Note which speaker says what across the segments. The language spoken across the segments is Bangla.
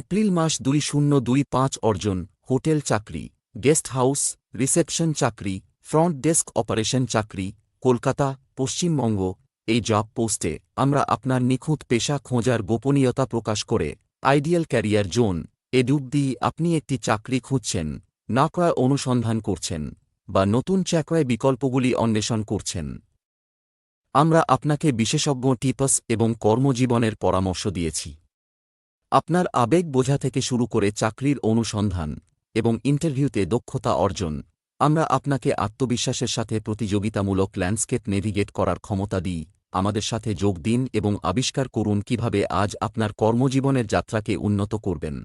Speaker 1: এপ্রিল মাস দুই শূন্য দুই পাঁচ অর্জন, হোটেল চাকরি, গেস্ট হাউস, রিসেপশন চাকরি, ফ্রন্ট ডেস্ক অপারেশন চাকরি, কলকাতা, পশ্চিমবঙ্গ, এই জব পোস্টে আমরা আপনার নিখুঁত পেশা খোঁজার গোপনীয়তা প্রকাশ করে আইডিয়াল ক্যারিয়ার জোন, এ ডুব দিয়ে আপনি একটি চাকরি খুঁজছেন, না ক্রয় অনুসন্ধান করছেন, বা নতুন চাকরায় বিকল্পগুলি অন্বেষণ করছেন। আমরা আপনাকে বিশেষজ্ঞ টিপস এবং কর্মজীবনের পরামর্শ দিয়েছি। আপনার আবেগ বোঝা থেকে শুরু করে চাকরির অনুসন্ধান এবং ইন্টারভিউতে দক্ষতা অর্জন। আমরা আপনাকে আত্মবিশ্বাসের সাথে প্রতিযোগিতামূলক ল্যান্ডস্কেপ নেভিগেট করার ক্ষমতা দিই। আমাদের সাথে যোগ দিন এবং আবিষ্কার করুন কীভাবে আজ আপনার কর্মজীবনের যাত্রাকে উন্নত করবেন।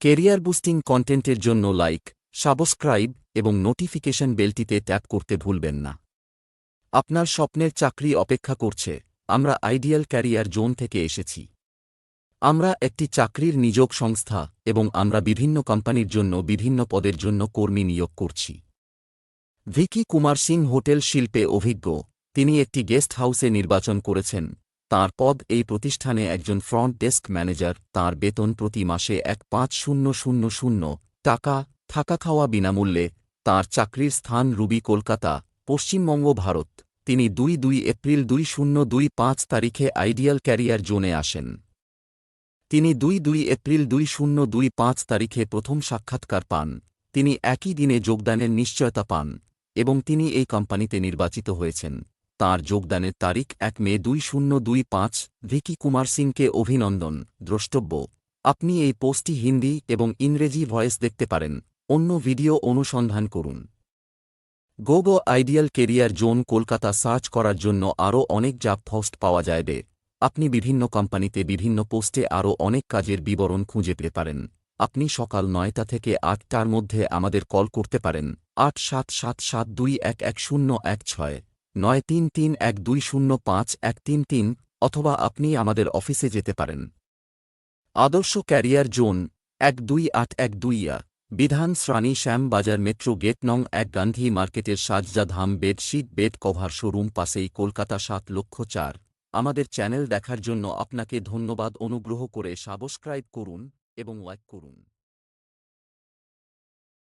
Speaker 1: কেরিয়ার বুস্টিং কন্টেন্টের জন্য লাইক, সাবস্ক্রাইব এবং নোটিফিকেশন বেলটিতে ট্যাপ করতে ভুলবেন না। আপনার স্বপ্নের চাকরি অপেক্ষা করছে। আমরা আইডিয়াল ক্যারিয়ার জোন থেকে এসেছি। আমরা একটি চাকরির নিযোগ সংস্থা এবং আমরা বিভিন্ন কোম্পানির জন্য বিভিন্ন পদের জন্য কর্মী নিয়োগ করছি। ভিকি কুমার সিং হোটেল শিল্পে অভিজ্ঞ। তিনি একটি গেস্ট হাউসে নির্বাচন করেছেন। তার পদ এই প্রতিষ্ঠানে একজন ফ্রন্ট ডেস্ক ম্যানেজার। তার বেতন প্রতি মাসে এক পাঁচ শূন্য শূন্য শূন্য টাকা থাকা খাওয়া বিনামূল্যে। তার চাকরির স্থান রুবি, কলকাতা, পশ্চিমবঙ্গ, ভারত। তিনি দুই দুই এপ্রিল দুই শূন্য দুই পাঁচ তারিখে আইডিয়াল ক্যারিয়ার জোনে আসেন। তিনি দুই দুই এপ্রিল দুই শূন্য দুই পাঁচ তারিখে প্রথম সাক্ষাৎকার পান। তিনি একই দিনে যোগদানের নিশ্চয়তা পান এবং তিনি এই কোম্পানিতে নির্বাচিত হয়েছেন। তার যোগদানের তারিখ এক মে দুই শূন্য দুই পাঁচ। ভিকি কুমার সিংকে অভিনন্দন, দ্রষ্টব্য। আপনি এই পোস্টটি হিন্দি এবং ইংরেজি ভয়েস দেখতে পারেন। অন্য ভিডিও অনুসন্ধান করুন। Gogo ideal career zone Kolkata search করার জন্য আরও অনেক জাব পোস্ট পাওয়া যাবে আপনি বিভিন্ন কোম্পানিতে, বিভিন্ন পোস্টে আরও অনেক কাজের বিবরণ খুঁজে পেতে পারেন। আপনি সকাল নয়টা থেকে আটটার মধ্যে আমাদের কল করতে পারেন। আট সাত সাত সাত দুই এক এক শূন্য এক ছয়, নয় তিন তিন এক দুই শূন্য পাঁচ এক তিন তিন অথবা আপনি আমাদের অফিসে যেতে পারেন। আদর্শ ক্যারিয়ার জোন, এক দুই আট এক দুইয়া, বিধান শ্রাণী শ্যামবাজার মেট্রো গেট নং এক গান্ধী মার্কেটের Sajjadham bedsheet, bed cover showroom পাশেই কলকাতা সাত লক্ষ চার। আমাদের চ্যানেল দেখার জন্য আপনাকে ধন্যবাদ অনুগ্রহ করে সাবস্ক্রাইব করুন এবং লাইক করুন।